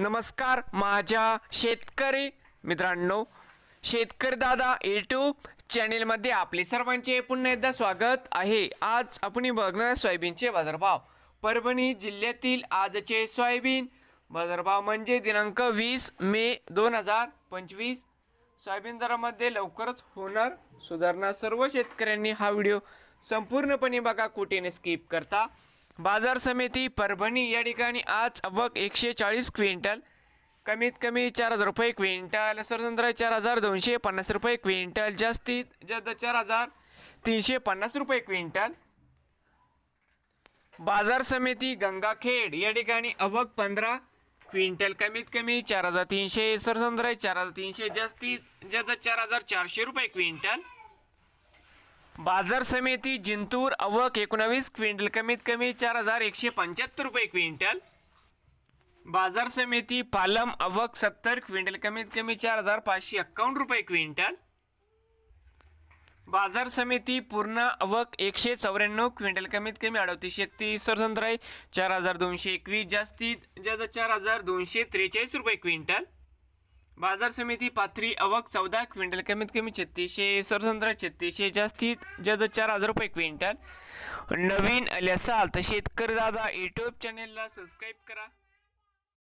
नमस्कार माझ्या शेतकरी मित्रांनो शेतकरी दादा यूट्यूब चॅनेलमध्ये आपले सर्वांचे पुन्हा एकदा स्वागत आहे. आज आपण बघणार सोयाबीनचे बाजारभाव. परभणी जिल्ह्यातील आजचे सोयाबीन बाजारभाव म्हणजे दिनांक वीस मे दोन हजार पंचवीस. सोयाबीन दरामध्ये लवकरच होणार सुधारणा. सर्व शेतकऱ्यांनी हा व्हिडिओ संपूर्णपणे बघा कुठेने स्किप करता. बाजार समिती परभणी या ठिकाणी आज अवक एकशे चाळीस क्विंटल कमीत कमी चार हजार रुपये क्विंटल सरसंत्रा चार हजार दोनशे पन्नास रुपये क्विंटल जास्तीत जास्त चार हजार तीनशे पन्नास रुपये क्विंटल. बाजार समिती गंगाखेड या ठिकाणी अवक पंधरा क्विंटल कमीत कमी चार हजार तीनशे सरसंद्रा चार हजार तीनशे जास्तीत जास्त चार हजार चारशे रुपये क्विंटल. बाजार समिती जिंतूर अवक एकोणावीस क्विंटल कमीत कमी चार हजार एकशे पंच्याहत्तर रुपये क्विंटल. बाजार समिती पालम अवक सत्तर क्विंटल कमीत कमी चार हजार पाचशे एक्कावन्न रुपये क्विंटल. बाजार समिती पूर्ण अवक एकशे चौऱ्याण्णव क्विंटल कमीत कमी अडतीस एकतीस सरसंद्राई चार हजार दोनशे एकवीस जास्तीत जास्त चार हजार दोनशे त्रेचाळीस रुपये क्विंटल. बाजार समिती पाथरी अवक चौदा क्विंटल कमीत कमी छत्तीसशे सरसंत्रा छत्तीसशे जास्तीत जास्त चार हजार रुपये क्विंटल. नवीन आले असाल तर शेतकरी दादा यूट्यूब चॅनेलला सबस्क्राईब करा.